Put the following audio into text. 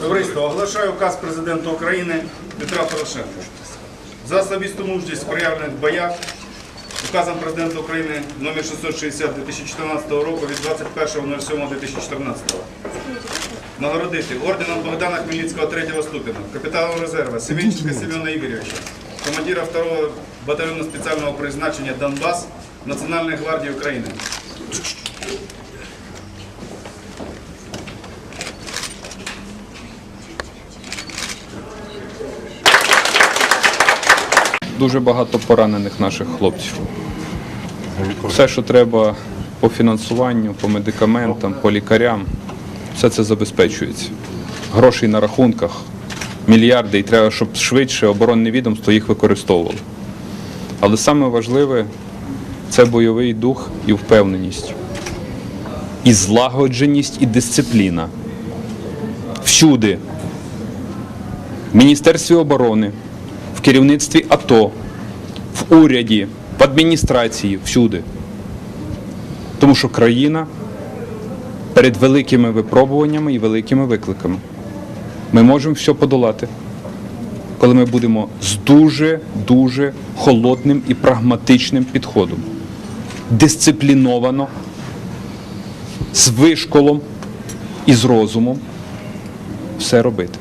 Товариство, оголошаю указ президента України Петра Порошенка. За особисту мужність, проявлених в боях, указом президента України номер 660 2014 року від 21.07.2014 нагородити орденом Богдана Хмельницького 3 ступеня, капітану резерва Семенченка Семена Ігоревича, командира 2-го батальйону спеціального призначення Донбас Національної гвардії України. Дуже багато поранених наших хлопців. Все, що треба по фінансуванню, по медикаментам, по лікарям, все це забезпечується. Грошей на рахунках, мільярди, і треба, щоб швидше оборонне відомство їх використовувало. Але саме важливе це бойовий дух і впевненість, і злагодженість, і дисципліна. Всюди в Міністерстві оборони, керівництві АТО, в уряді, в адміністрації, всюди. Тому що країна перед великими випробуваннями і великими викликами. Ми можемо все подолати, коли ми будемо з дуже-дуже холодним і прагматичним підходом, дисципліновано, з вишколом і з розумом все робити.